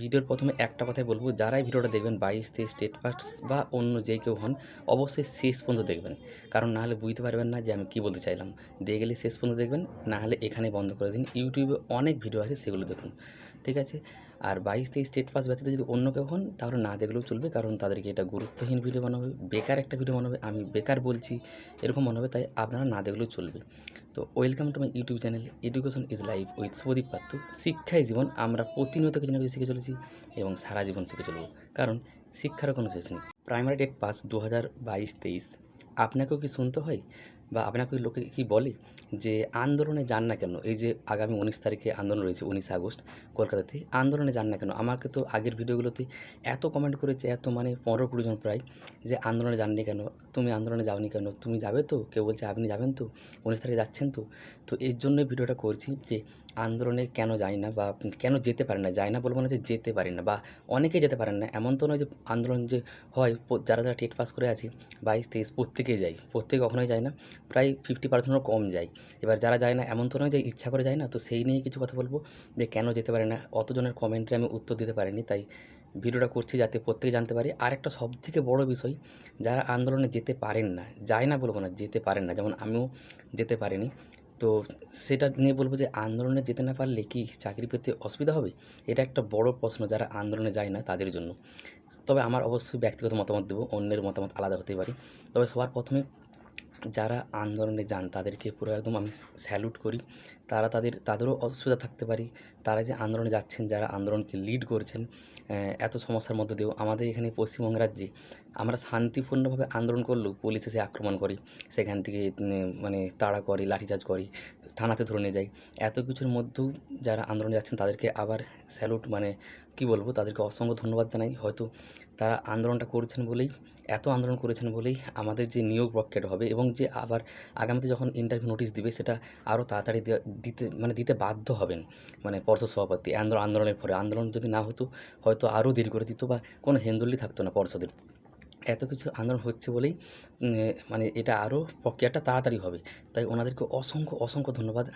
ভিডিওর প্রথমে একটা কথাই বলব, যারাই ভিডিওটা দেখবেন বাইশ, তেইশ স্টেট ফার্স্ট বা অন্য যে কেউ হন, অবশ্যই শেষ পর্যন্ত দেখবেন। কারণ না হলে বুঝতে পারবেন না যে আমি কী বলতে চাইলাম। দিয়ে গেলে শেষ পর্যন্ত দেখবেন না হলে এখানে বন্ধ করে দিন। ইউটিউবে অনেক ভিডিও আছে, সেগুলো দেখুন। ঠিক আছে? আর বাইশ তেইশ স্টেট পাস ব্যতীত যদি অন্য কেউ হন, তাহলে না দেখলেও চলবে, কারণ তাদেরকে এটা গুরুত্বহীন ভিডিও বানাবে, বেকার একটা ভিডিও বানাবে, আমি বেকার বলছি, এরকম মনে হবে, তাই আপনারা না দেখলেও চলবে। তো welcome to my YouTube channel education is life with Shubhadeep Patra শিক্ষাই জীবন, আমরা প্রতিনিয়ত কিছু না কিছু শিখে চলেছি এবং সারা জীবন শিখে চলব, কারণ শিক্ষারও কোনো শেষ নেই। প্রাইমারি ডেট পাস দু হাজার বাইশ তেইশ। আপনাকেও কি শুনতে হয়? বা আপনাকে লোকে কি বলে যে আন্দোলনে যান না কেন? এই যে আগামী উনিশ তারিখে আন্দোলন রয়েছে, উনিশে আগস্ট কলকাতাতে, আন্দোলনে যান না কেন? আমাকে তো আগের ভিডিওগুলোতে এত কমেন্ট করেছে, এত মানে পনেরো কুড়ি জন প্রায় যে আন্দোলনে যাননি কেন? তুমি আন্দোলনে যাওনি কেন? তুমি যাবে তো? কেউ বলছে আপনি যাবেন তো? উনিশ তারিখে যাচ্ছেন তো? তো এর জন্যই ভিডিওটা করছি যে আন্দোলনে কেন যাই না বা কেন যেতে পারেন না? যায় না বলব না যে যেতে পারি না বা অনেকেই যেতে পারেন না। এমন তো নয় যে আন্দোলন যে হয় যারা যারা টেট পাস করে আছে, বাইশ, তেইশ প্রত্যেকেই যায় প্রত্যেকে কখনোই যায় না। প্রায় ফিফটি পার্সেন্টও কম যায়। এবার যারা যায় না, এমন তো নয় যে ইচ্ছা করে যায় না, তো সেই নিয়ে কিছু কথা বলব যে কেন যেতে পারে না, অতজনের কমেন্টে আমি উত্তর দিতে পারিনি, তাই ভিডিওটা করছি যাতে প্রত্যেকে জানতে পারি। আর একটা সব থেকে বড় বিষয়, যারা আন্দোলনে যেতে পারেন না, যায় না বলব না, যেতে পারেন না, যেমন আমিও যেতে পারিনি, তো সেটা নিয়ে বলব যে আন্দোলনে যেতে না পারলে কি চাকরি পেতে অসুবিধা হবে? এটা একটা বড় প্রশ্ন, যারা আন্দোলনে যায় না তাদের জন্য। তবে আমার অবশ্যই ব্যক্তিগত মতামত দেবো, অন্যের মতামত আলাদা হতে পারে। তবে সবার প্রথমে যারা আন্দোলনে যান, তাদেরকে পুরো একদম আমি স্যালুট করি। তারা তাদের, তাদেরও অসুবিধা থাকতে পারে। তারা যে আন্দোলনে যাচ্ছেন, যারা আন্দোলনকে লিড করছেন এত সমস্যার মধ্যে দিয়েও আমাদের এখানে পশ্চিমবঙ্গ রাজ্যে আমরা শান্তিপূর্ণভাবে আন্দোলন করলেও পুলিশ এসে আক্রমণ করি। সেখান থেকে মানে তাড়া করে, লাঠিচার্জ করে, থানাতে ধরে নিয়ে যাই এত কিছুর মধ্যেও যারা আন্দোলনে যাচ্ছেন, তাদেরকে আবার স্যালুট মানে কি বলব, তাদেরকে অসংখ্য ধন্যবাদ জানাই। হয়তো তারা আন্দোলনটা করছেন বলেই এত আন্দোলন করেছেন বলেই আমাদের যে নিয়োগ প্রক্রিয়াটা হবে এবং যে আবার আগামীতে যখন ইন্টারভিউ নোটিশ দিবে সেটা আরও তাড়াতাড়ি দিতে মানে দিতে বাধ্য হবেন। মানে পর্ষদ সভাপতি, আন্দোলন, আন্দোলনের পরে আন্দোলন যদি না হতো হয়তো আরও দেরি করে দিত বা কোনো হেন্দুল্লি থাকতো না পর্ষদের। এত কিছু আন্দোলন হচ্ছে বলেই মানে এটা আরও প্রক্রিয়াটা তাড়াতাড়ি হবে। তাই ওনাদেরকে অসংখ্য অসংখ্য ধন্যবাদ।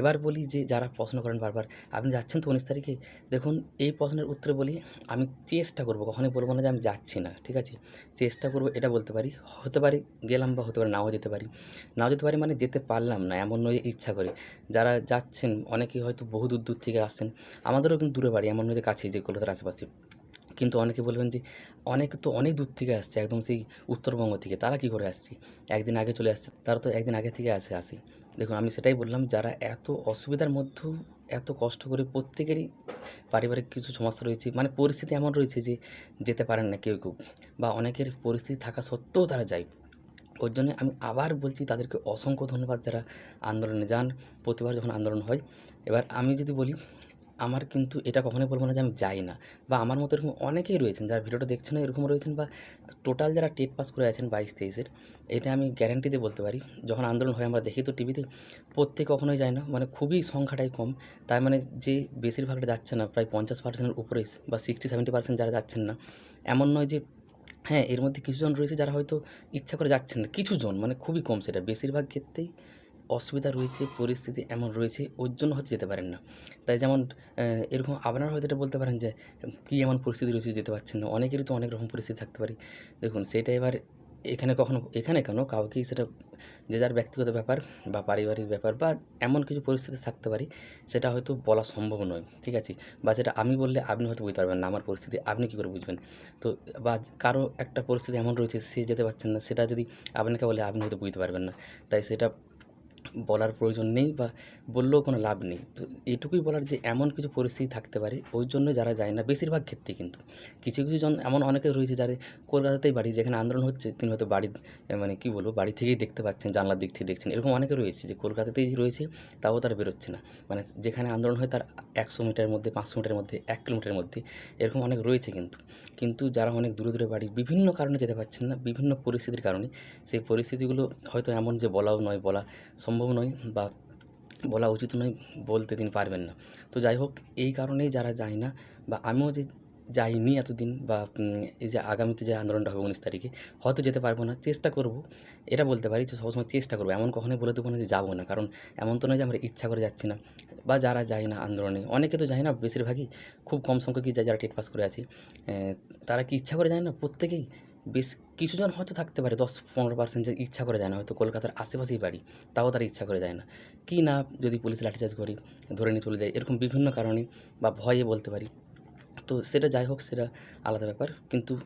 এবার বলি যে, যারা প্রশ্ন করেন বারবার, আপনি যাচ্ছেন তো উনিশ তারিখে, দেখুন এই প্রশ্নের উত্তরে বলি, আমি চেষ্টা করব, কখনোই বলব না যে আমি যাচ্ছি না, ঠিক আছে? চেষ্টা করব এটা বলতে পারি, হতে পারি, গেলাম বা হতে পারে, নাও যেতে পারি। নাও যেতে পারি মানে যেতে পারলাম না, এমন নয় ইচ্ছা করে। যারা যাচ্ছেন, অনেকেই হয়তো বহু দূর দূর থেকে আসছেন, আমাদেরও কিন্তু দূরে বাড়ি, এমন নয় যে কাছেই, যে কলকাতার আশেপাশে। কিন্তু অনেকে বলবেন যে, অনেক তো অনেক দূর থেকে আসছে একদম সেই উত্তরবঙ্গ থেকে, তারা কী করে আসছে? একদিন আগে চলে আসছে, তারা তো একদিন আগে থেকে আসে আসে। দেখুন, আমি সেটাই বললাম, যারা এত অসুবিধার মধ্যেও এত কষ্ট করে প্রত্যেকেরই পারিবারিক কিছু সমস্যা রয়েছে মানে পরিস্থিতি এমন রয়েছে যে, যেতে পারেন না কেউ কেউ বা অনেকের পরিস্থিতি থাকা সত্ত্বেও তারা যায়। ওর জন্য আমি আবার বলছি, তাদেরকে অসংখ্য ধন্যবাদ যারা আন্দোলনে যান, প্রতিবার যখন আন্দোলন হয়। এবার আমি যদি বলি আমার কিন্তু এটা কখনোই বলব না যে আমি যাই না। বা আমার মতো এরকম অনেকেই রয়েছেন যারা ভিডিওটা দেখছেন না, এরকম রয়েছেন বা টোটাল যারা টেট পাস করে আছেন বাইশ তেইশের, এটা আমি গ্যারান্টি দিয়ে বলতে পারি, যখন আন্দোলন হয় আমরা দেখি তো টিভিতে প্রত্যেক কখনোই যায় না মানে খুবই সংখ্যাটাই কম। তাই মানে যে বেশিরভাগটা যাচ্ছে না, প্রায় পঞ্চাশ পার্সেন্টের উপরে, বা সিক্সটি সেভেন্টি পার্সেন্ট যারা যাচ্ছেন না, এমন নয় যে হ্যাঁ এর মধ্যে কিছুজন রয়েছে যারা হয়তো ইচ্ছা করে যাচ্ছেন না, কিছুজন মানে খুবই কম সেটা। বেশিরভাগ ক্ষেত্রেই অসুবিধা রয়েছে, পরিস্থিতি এমন রয়েছে, ওর জন্য হয়তো যেতে পারেন না। তাই যেমন এরকম আপনারা হয়তো এটা বলতে পারেন যে, কী এমন পরিস্থিতি রয়েছে যেতে পারছেন না? অনেকেরই তো অনেক রকম পরিস্থিতি থাকতে পারে। দেখুন, সেটা এবার এখানে কখনো, এখানে কেন? কাউকেই সেটা যে যার ব্যক্তিগত ব্যাপার বা পারিবারিক ব্যাপার বা এমন কিছু পরিস্থিতি থাকতে পারে, সেটা হয়তো বলা সম্ভব নয়, ঠিক আছে? বা সেটা আমি বললে আপনি হয়তো বুঝতে পারবেন না, আমার পরিস্থিতি আপনি কী করে বুঝবেন? তো বা কারও একটা পরিস্থিতি এমন রয়েছে, সে যেতে পারছেন না, সেটা যদি আপনাকে বলে আপনি হয়তো বুঝতে পারবেন না। তাই সেটা বলার প্রয়োজন নেই বা বললেও কোনো লাভ নেই। তো এটুকুই বলার যে এমন কিছু পরিস্থিতি থাকতে পারে, ওই জন্য যারা যায় না, বেশিরভাগ ক্ষেত্রে কিন্তু। কিছু কিছু জন এমন অনেকে রয়েছে যারা কলকাতাতেই বাড়ি, যেখানে আন্দোলন হচ্ছে, তিনি হয়তো বাড়ি মানে কী বলব, বাড়ি থেকেই দেখতে পাচ্ছেন, জানলার দিক থেকে দেখছেন। এরকম অনেকে রয়েছে যে কলকাতাতেই রয়েছে, তাও তারা বেরোচ্ছে না। মানে যেখানে আন্দোলন হয় তার একশো মিটারের মধ্যে, পাঁচশো মিটারের মধ্যে, এক কিলোমিটারের মধ্যে, এরকম অনেক রয়েছে কিন্তু। কিন্তু যারা অনেক দূরে দূরে বাড়ি, বিভিন্ন কারণে যেতে পারছেন না, বিভিন্ন পরিস্থিতির কারণে। সেই পরিস্থিতিগুলো হয়তো এমন যে বলাও নয়, বলা সম্ভব নয় বা বলা উচিত নয়, বলতে তিনি পারবেন না। তো যাই হোক, এই কারণেই যারা যায় না বা আমিও যে যাইনি এতদিন বা এই যে আগামীতে যে আন্দোলনটা হবে উনিশ তারিখে, হয়তো যেতে পারব না, চেষ্টা করব। এটা বলতে পারি যে সবসময় চেষ্টা করব, এমন কখনোই বলে দেবো না যে যাব না, কারণ এমন তো নয় যে আমরা ইচ্ছা করে যাচ্ছি না বা যারা যায় না আন্দোলনে। অনেকে তো যায় না, বেশিরভাগই খুব কম সংখ্যকই যায় যারা টেট পাস করে আছে তারা কি ইচ্ছা করে যায় না? প্রত্যেকেই বেশ কিছুজন হয়তো থাকতে পারে, দশ পনেরো পার্সেন্ট যে ইচ্ছা করে যায় না, হয়তো কলকাতার আশেপাশেই বাড়ি, তাও তারা ইচ্ছা করে যায় না। কি না যদি পুলিশ লাঠিচার্জ করি, ধরে নিয়ে চলে যায় এরকম বিভিন্ন কারণে বা ভয়ে বলতে পারি। তো সেটা যাই হোক, সেটা আলাদা ব্যাপার। কিন্তু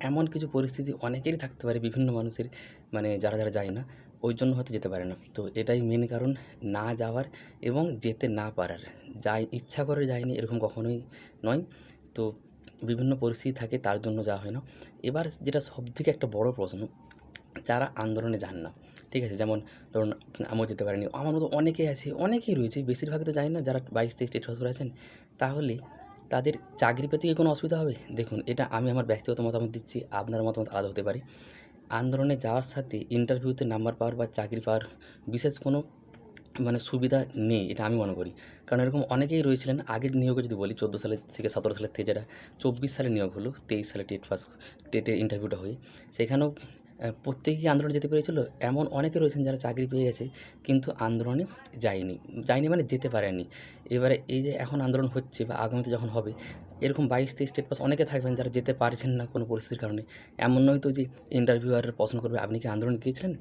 এমন কিছু পরিস্থিতি অনেকেরই থাকতে পারে, বিভিন্ন মানুষের মানে যারা যারা যায় না, ওই জন্য হয়তো যেতে পারে না। তো এটাই মেন কারণ, না যাওয়ার এবং যেতে না পারার। যাই, ইচ্ছা করে যায়নি, এরকম কখনোই নয়। তো বিভিন্ন পরিস্থিতি থাকে, তার জন্য যাওয়া হয় না। এবার যেটা সবথেকে একটা বড় প্রশ্ন, যারা আন্দোলনে যান না, ঠিক আছে? যেমন ধরুন, আমিও যেতে পারিনি আমার মতো অনেকেই আছে, অনেকেই রয়েছে বেশিরভাগ তো যায় না যারা বাইশ তেইশ স্টেট করে আছেন। তাহলে তাদের চাকরি পেতে কি কোনো অসুবিধা হবে? দেখুন, এটা আমি আমার ব্যক্তিগত মতামত দিচ্ছি, আপনার মতামত আলাদা হতে পারে। আন্দোলনে যাওয়ার সাথে ইন্টারভিউতে নাম্বার পাওয়ার বা চাকরি পাওয়ার বিশেষ কোনো মানে সুবিধা নেই, এটা আমি মনে করি। কারণ এরকম অনেকেই রয়েছিলেন, আগের নিয়োগে যদি বলি, চোদ্দ সালের থেকে সতেরো সালের থেকে যারা চব্বিশ সালে নিয়োগ হলো, তেইশ সালে টেট পাস টেটের ইন্টারভিউটা হয়ে, সেখানেও প্রত্যেকেই আন্দোলনে যেতে পেরেছিল। এমন অনেকে রয়েছেন যারা চাকরি পেয়ে গেছে, কিন্তু আন্দোলনে যায়নি। যায়নি মানে যেতে পারেনি এবারে এই যে এখন আন্দোলন হচ্ছে বা আগামীতে যখন হবে, এরকম বাইশ তেইশ স্টেট পাস অনেকে থাকবেন যারা যেতে পারছেন না কোনো পরিস্থিতির কারণে। এমন নয় তো যে ইন্টারভিউয়ার প্রশ্ন করবে, আপনি কি আন্দোলনে গিয়েছিলেন?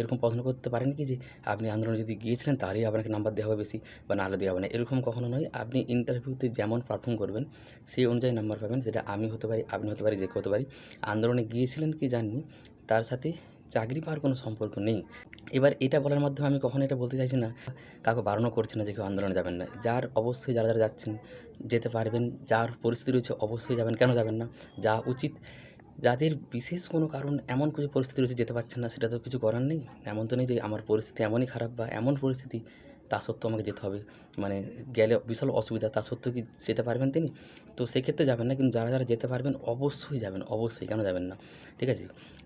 এরকম প্রশ্ন করতে পারেন কি যে, আপনি আন্দোলনে যদি গিয়েছিলেন তাহলেই আপনাকে নাম্বার দেওয়া হবে বেশি বা নাহলে দেওয়া হবে না। এরকম কখনো নয়। আপনি ইন্টারভিউতে যেমন পারফর্ম করবেন, সেই অনুযায়ী নাম্বার পাবেন। সেটা আমি হতে পারি, আপনি হতে পারি, যে হতে পারি। আন্দোলনে গিয়েছিলেন কি জাননি তার সাথে চাকরি পাওয়ার কোনো সম্পর্ক নেই। এবার এটা বলার মাধ্যমে আমি কখনো এটা বলতে চাইছি না, কাউকে বারণও করছি না যে কেউ আন্দোলনে যাবেন না। যার অবশ্যই যারা যারা যাচ্ছেন, যেতে পারবেন, যার পরিস্থিতি রয়েছে অবশ্যই যাবেন, কেন যাবেন না? যা উচিত, যাদের বিশেষ কোনো কারণ এমন কিছু পরিস্থিতি রয়েছে যেতে পারছেন না, সেটা তো কিছু করার নেই। এমন তো নেই যে আমার পরিস্থিতি এমনই খারাপ বা এমন পরিস্থিতি, তা সত্ত্বেও আমাকে যেতে হবে। মানে গেলে বিশাল অসুবিধা, তা সত্ত্বেও কি যেতে পারবেন তিনি? তো সেক্ষেত্রে যাবেন না, কিন্তু যারা যারা যেতে পারবেন, অবশ্যই যাবেন, অবশ্যই কেন যাবেন না? ঠিক আছে?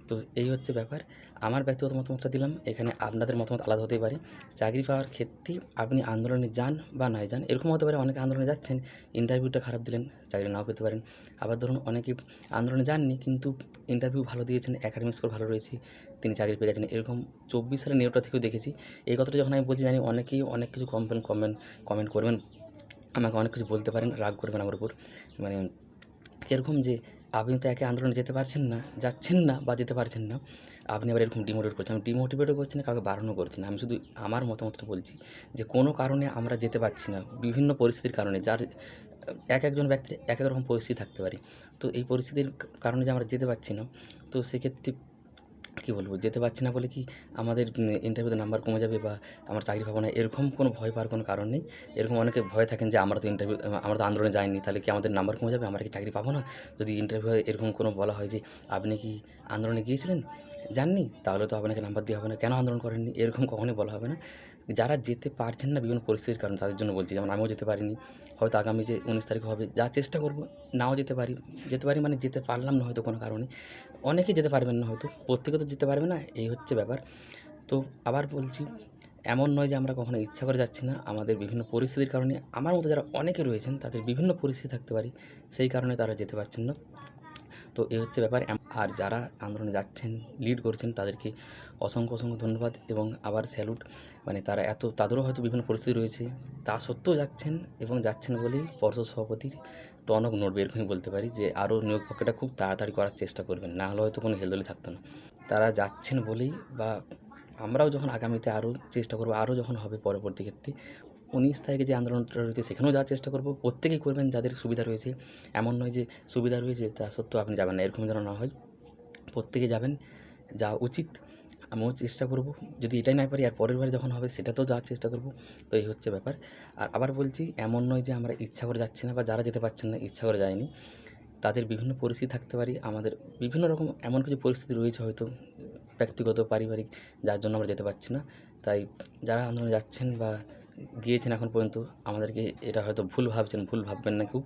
তো এই হচ্ছে ব্যাপার। আমার ব্যক্তিগত মতামতটা দিলাম, এখানে আপনাদের মতামত আলাদা হতে পারে। চাকরি পাওয়ার ক্ষেত্রে আপনি আন্দোলনে যান বা নাই যান এরকম হতে পারে, অনেকে আন্দোলনে যাচ্ছেন ইন্টারভিউটা খারাপ দিলেন, চাকরি নাও পেতে পারেন। আবার ধরুন অনেকে আন্দোলনে যাননি, কিন্তু ইন্টারভিউ ভালো দিয়েছেন একাডেমিক স্কোর ভালো রয়েছে, তিনি চাকরি পেয়ে গেছেন, এরকম চব্বিশ সালের নিয়োগটা থেকেও দেখেছি। এই কথাটা যখন আমি বলছি, জানি অনেকেই অনেক কিছু কমপ্লেন কমেন্ট কমেন্ট করবেন, আমাকে অনেক কিছু বলতে পারেন, রাগ করবেন আমার উপর। মানে এরকম যে আপনি তো একে আন্দোলনে যেতে পারছেন না, যাচ্ছেন না বা যেতে পারছেন না। আপনি আবার এরকম ডিমোটিভেট করছেন। আমি ডিমোটিভেটও করছি না, কাউকে বারণও করছি না। আমি শুধু আমার মতামতটা বলছি যে, কোনো কারণে আমরা যেতে পারছি না। বিভিন্ন পরিস্থিতির কারণে যার, এক একজন ব্যক্তির এক এক রকম পরিস্থিতি থাকতে পারে। তো এই পরিস্থিতির কারণে যে আমরা যেতে পারছি না, তো সেক্ষেত্রে কী বলব, যেতে পারছি না বলে কি আমাদের ইন্টারভিউতে নাম্বার কমে যাবে বা আমার চাকরি পাবো না, এরকম কোনো ভয় পাওয়ার কোনো কারণ নেই। এরকম অনেকে ভয় থাকেন যে, আমরা তো ইন্টারভিউ আমরা তো আন্দোলনে যাইনি, তাহলে কি আমাদের নাম্বার কমে যাবে? আমরা কি চাকরি পাবো না? যদি ইন্টারভিউ এরকম কোনো বলা হয় যে, আপনি কি আন্দোলনে গিয়েছিলেন? জাননি? তাহলে তো আপনাকে নাম্বার দেওয়া হবে না। কেন আন্দোলন করেননি? এরকম কখনোই বলা হবে না। যারা যেতে পারছেন না বিভিন্ন পরিস্থিতির কারণে, তাদের জন্য বলছি, যেমন আমিও যেতে পারিনি। হয়তো আগামী যে উনিশ তারিখ হবে, যা চেষ্টা করব, নাও যেতে পারি। যেতে পারি মানে যেতে পারলাম না হয়তো কোনো কারণে। অনেকেই যেতে পারবেন না হয়তো, প্রত্যেকে তো যেতে পারবে না, এই হচ্ছে ব্যাপার। তো আবার বলছি, এমন নয় যে আমরা কখনো ইচ্ছা করে যাচ্ছি না, আমাদের বিভিন্ন পরিস্থিতির কারণে, আমার মতো যারা অনেকে রয়েছেন, তাদের বিভিন্ন পরিস্থিতি থাকতে পারে, সেই কারণে তারা যেতে পারছেন না। তো এই হচ্ছে ব্যাপার আর যারা আন্দোলনে যাচ্ছেন লিড করছেন, তাদেরকে অসংখ্য অসংখ্য ধন্যবাদ এবং আবার স্যালুট মানে তারা এত, তাদেরও হয়তো বিভিন্ন পরিস্থিতি রয়েছে। তা সত্ত্বেও যাচ্ছেন এবং যাচ্ছেন বলেই পর্ষদ সভাপতির টনক নড়বে এরকমই বলতে পারি যে, আরও নিয়োগ প্রক্রিয়াটা খুব তাড়াতাড়ি করার চেষ্টা করবেন, না হলে হয়তো কোনো হেলদোলি থাকতো না। তারা যাচ্ছেন বলেই বা আমরাও যখন আগামীতে আরও চেষ্টা করব, আরও যখন হবে পরবর্তী ক্ষেত্রে, উনিশ তারিখে যে আন্দোলনটা রয়েছে সেখানেও যাওয়ার চেষ্টা করব। প্রত্যেকেই করবেন যাদের সুবিধা রয়েছে, এমন নয় যে সুবিধা রয়েছে তা সত্ত্বেও আপনি যাবেন না, এরকম যেন না হয়। প্রত্যেকে যাবেন যা উচিত। আমিও চেষ্টা করব। যদি এটাই না পারি, আর পরের বার যখন হবে, সেটা তো যাওয়ার চেষ্টা করব। তো এই হচ্ছে ব্যাপার। আর আবার বলছি, এমন নয় যে আমরা ইচ্ছা করে যাচ্ছি না বা যারা যেতে পারছেন না, ইচ্ছা করে যায়নি। তাদের বিভিন্ন পরিস্থিতি থাকতে পারি। আমাদের বিভিন্ন রকম এমন কিছু পরিস্থিতি রয়েছে হয়তো, ব্যক্তিগত, পারিবারিক, যার জন্য আমরা যেতে পারছি না। তাই যারা আন্দোলনে যাচ্ছেন বা গিয়েছেন এখন পর্যন্ত, আমাদেরকে এটা হয়তো ভুল ভাবছেন, ভুল ভাববেন না কেউ।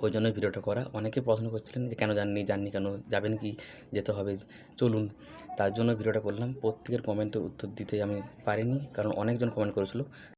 ওই জন্যই ভিডিওটা করা। অনেকে প্রশ্ন করছিলেন যে, কেন যাননি যাননি কেন? যাবেন কি যেতে হবে, চলুন। তার জন্য ভিডিওটা করলাম। প্রত্যেকের কমেন্টের উত্তর দিতে আমি পারিনি, কারণ অনেকজন কমেন্ট করেছিল।